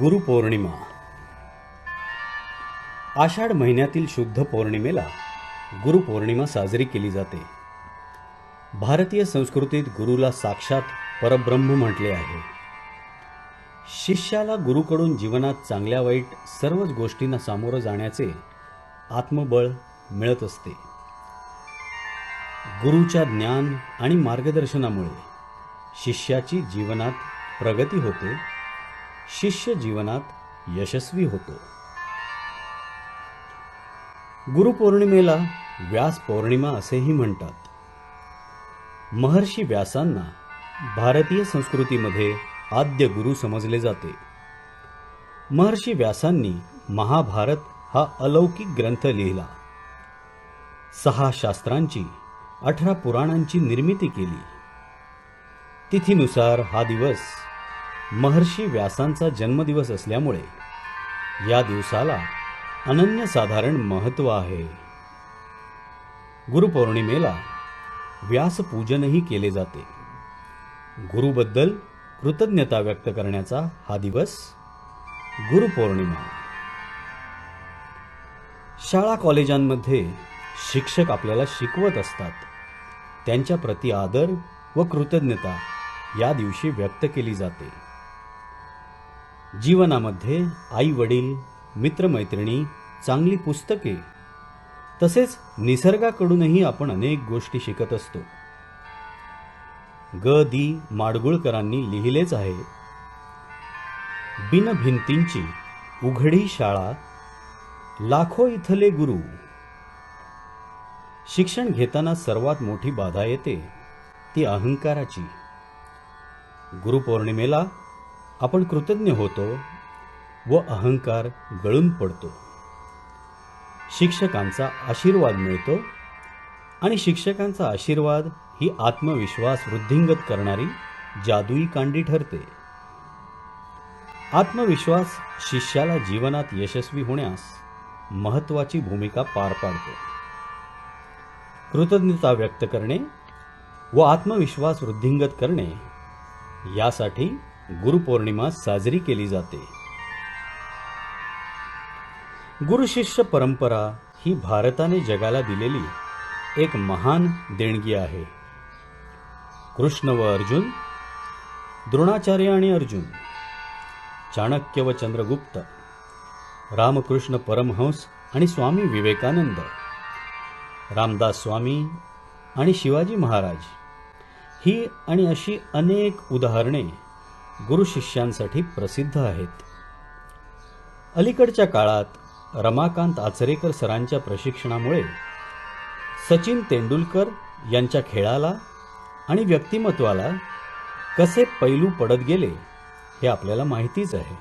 गुरुपौर्णिमा आषाढ महिन्यातील शुद्ध पौर्णिमेला गुरुपौर्णिमा साजरी केली जाते. भारतीय संस्कृतीत गुरुला साक्षात परब्रह्म म्हटले आहे. शिष्याला गुरुकडून जीवनात चांगल्या वाईट सर्वच गोष्टींना सामोरं जाण्याचे आत्मबळ मिळत असते. गुरुच्या ज्ञान आणि मार्गदर्शनामुळे शिष्याची जीवनात प्रगती होते. शिष्य जीवनात यशस्वी होतो. गुरुपौर्णिमेला व्यास पौर्णिमा असेही म्हणतात. महर्षी व्यासांना भारतीय संस्कृतीमध्ये आद्य गुरु समजले जाते. महर्षी व्यासांनी महाभारत हा अलौकिक ग्रंथ लिहिला. सहा शास्त्रांची अठरा पुराणांची निर्मिती केली. तिथीनुसार हा दिवस महर्षी व्यासांचा जन्मदिवस असल्यामुळे या दिवसाला अनन्यसाधारण महत्त्व आहे. गुरुपौर्णिमेला व्यासपूजनही केले जाते. गुरुबद्दल कृतज्ञता व्यक्त करण्याचा हा दिवस गुरुपौर्णिमा. शाळा कॉलेजांमध्ये शिक्षक आपल्याला शिकवत असतात. त्यांच्या प्रति आदर व कृतज्ञता या दिवशी व्यक्त केली जाते. जीवनामध्ये आई वडील मित्रमैत्रिणी चांगली पुस्तके तसेच निसर्गाकडूनही आपण अनेक गोष्टी शिकत असतो. ग. दी. माडगुळकरांनी लिहिलेच आहे बिन भिंतींची उघडी शाळा लाखो इथले गुरु. शिक्षण घेताना सर्वात मोठी बाधा येते ती अहंकाराची. गुरुपौर्णिमेला आपण कृतज्ञ होतो व अहंकार गळून पडतो. शिक्षकांचा आशीर्वाद मिळतो आणि शिक्षकांचा आशीर्वाद ही आत्मविश्वास वृद्धिंगत करणारी जादुई कांडी ठरते. आत्मविश्वास शिष्याला जीवनात यशस्वी होण्यास महत्त्वाची भूमिका पार पाडतो. कृतज्ञता व्यक्त करणे व आत्मविश्वास वृद्धिंगत करणे यासाठी गुरुपौर्णिमा साजरी केली जाते. गुरुशिष्य परंपरा ही भारताने जगाला दिलेली एक महान देणगी आहे. कृष्ण व अर्जुन द्रोणाचार्य आणि अर्जुन चाणक्य व चंद्रगुप्त रामकृष्ण परमहंस आणि स्वामी विवेकानंद रामदास स्वामी आणि शिवाजी महाराज. ही आणि अशी अनेक उदाहरणे गुरुशिष्यांसाठी प्रसिद्ध आहेत. अलीकडच्या काळात रमाकांत आचरेकर सरांच्या प्रशिक्षणामुळे सचिन तेंडुलकर यांच्या खेळाला आणि व्यक्तिमत्वाला कसे पैलू पडत गेले हे आपल्याला माहितीच आहे.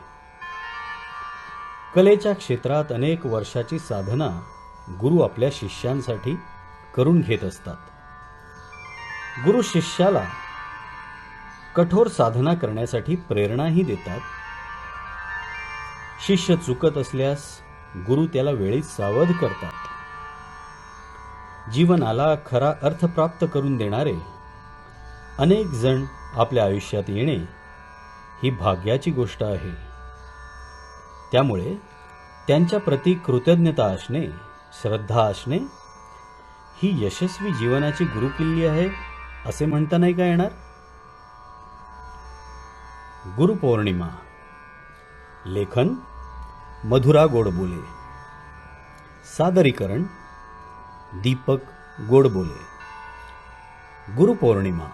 कलेच्या क्षेत्रात अनेक वर्षाची साधना गुरु आपल्या शिष्यांसाठी करून घेत असतात. गुरु शिष्याला कठोर साधना करण्यासाठी प्रेरणाही देतात. शिष्य चुकत असल्यास गुरु त्याला वेळीच सावध करतात. जीवनाला खरा अर्थ प्राप्त करून देणारे अनेक जण आपल्या आयुष्यात येणे ही भाग्याची गोष्ट आहे. त्यामुळे त्यांच्या प्रती कृतज्ञता असणे श्रद्धा असणे ही यशस्वी जीवनाची गुरुकिल्ली आहे असे म्हणता नाही का येणार? ગુરુ પૌર્ણિમા લેખન મધુરા ગોડબોલે. સાદરીકરણ દીપક ગોડબોલે. ગુરુ પૌર્ણિમા